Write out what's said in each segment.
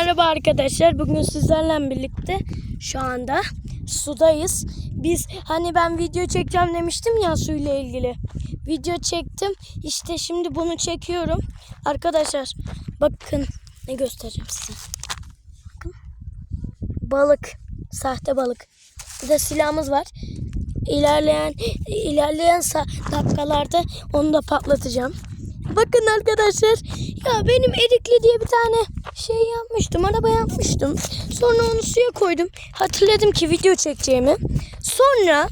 Merhaba arkadaşlar. Bugün sizlerle birlikte şu anda sudayız. Biz hani ben video çekeceğim demiştim ya suyla ilgili. Video çektim. İşte şimdi bunu çekiyorum. Arkadaşlar bakın ne göstereceğim size. Bakın. Balık. Sahte balık. Bir de silahımız var. İlerleyen ilerleyen dakikalarda onu da patlatacağım. Bakın arkadaşlar ya benim Erikli diye bir tane şey yapmıştım. Araba yapmıştım. Sonra onu suya koydum. Hatırladım ki video çekeceğimi. Sonra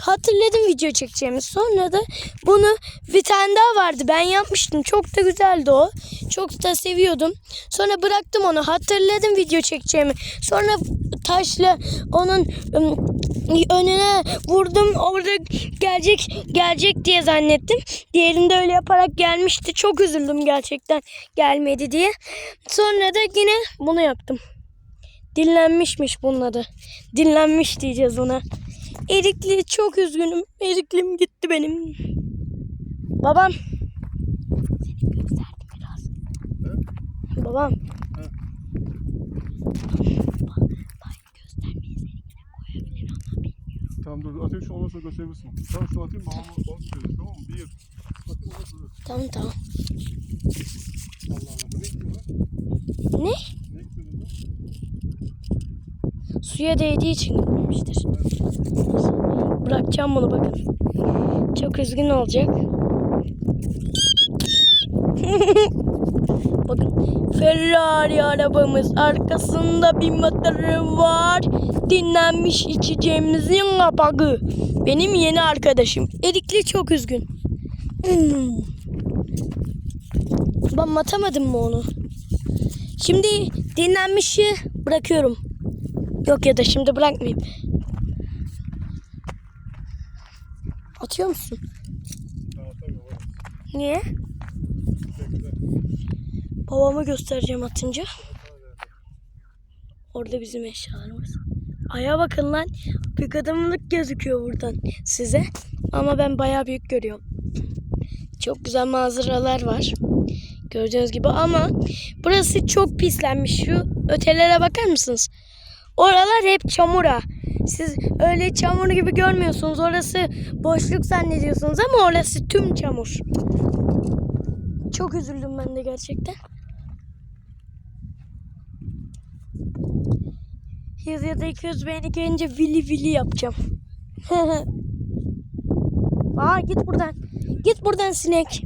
hatırladım video çekeceğimi. Sonra da bunu bir tane daha vardı. Ben yapmıştım. Çok da güzeldi o. Çok da seviyordum. Sonra bıraktım onu. Hatırladım video çekeceğimi. Sonra taşla onun önüne vurdum. Orada gelecek gelecek diye zannettim. Diğerinde öyle yaparak gelmişti. Çok üzüldüm gerçekten gelmedi diye. Sonra da yine bunu yaptım. Dinlenmişmiş bunun adı. Dinlenmiş diyeceğiz ona. Erikli çok üzgünüm. Eriklim gitti benim. Babam. Babam. Tamam dur atayım şu ondan sonra gösterebilirsin. Tamam şu atayım babama balık söyleyeyim tamam mı? Bir. Atayım ondan sonra. Tamam tamam. Allah Allah. Bu ne gidiyor Ne? lan? Ne gidiyor lan? Suya değdiği için gitmemiştir. Bırakacağım bunu bakın. Çok üzgün olacak. bakın Ferrari arabamız arkasında bir motoru var. Dinlenmiş içeceğimizin kapağı. Benim yeni arkadaşım. Erikli çok üzgün. Hmm. Ben atamadım mı onu? Şimdi dinlenmişi bırakıyorum. Yok ya da şimdi bırakmayayım. Atıyor musun? Niye? Babama göstereceğim atınca. Orada bizim eşyalarımız. Aya bakın lan. Büyük adamlık gözüküyor buradan size. Ama ben bayağı büyük görüyorum. Çok güzel manzaralar var. Gördüğünüz gibi ama burası çok pislenmiş. Şu ötelere bakar mısınız? Oralar hep çamura. Siz öyle çamur gibi görmüyorsunuz. Orası boşluk zannediyorsunuz ama orası tüm çamur. Çok üzüldüm ben de gerçekten. Yüz ya da 200 beğeni gelince vili vili yapacağım. Aa git buradan. Git buradan sinek.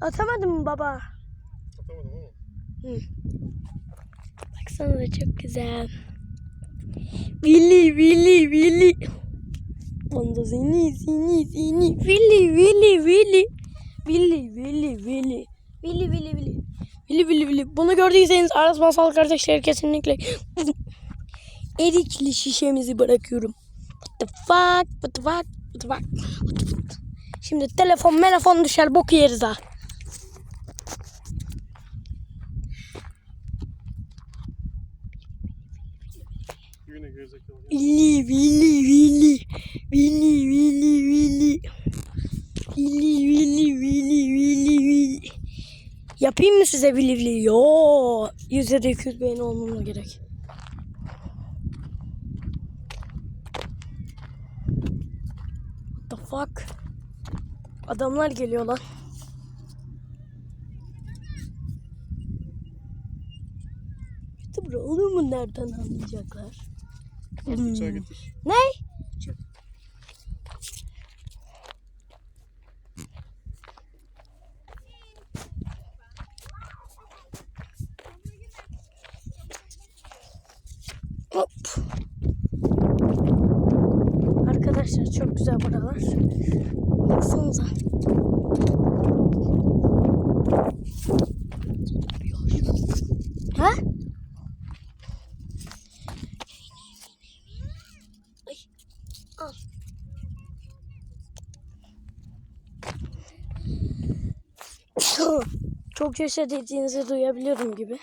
Atamadın mı baba? Atamadım ama. Baksana da çok güzel. Vili vili vili. Onda zini zini zini. Vili vili vili. Vili vili vili. Vili vili vili. Vili vili vili. Bunu gördüyseniz Aras Masal kardeşleri kesinlikle erikli şişemizi bırakıyorum. What the fuck? What the fuck? What the fuck? What the fuck? Şimdi telefon telefon düşer bok yeriz ha. Vili vili vili vili vili vili vili vili vili vili vili Yapayım mı size vili vili? Yo, yüzde de 200 beğeni olmama gerek. What the fuck? Adamlar geliyor lan. YouTuber olur mu nereden anlayacaklar? Getir. Ne? Hop. Arkadaşlar çok güzel buralar. Baksanıza. Ha? Ay. Al. Çok yaşa dediğinizi duyabiliyorum gibi.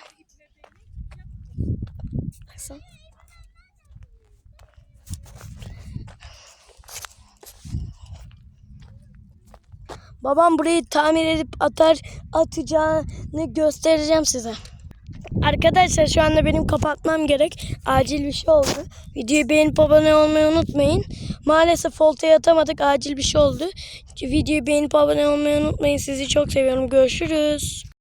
Baksana. Babam burayı tamir edip atar atacağını göstereceğim size. Arkadaşlar şu anda benim kapatmam gerek. Acil bir şey oldu. Videoyu beğenip abone olmayı unutmayın. Maalesef oltaya atamadık. Acil bir şey oldu. Videoyu beğenip abone olmayı unutmayın. Sizi çok seviyorum. Görüşürüz.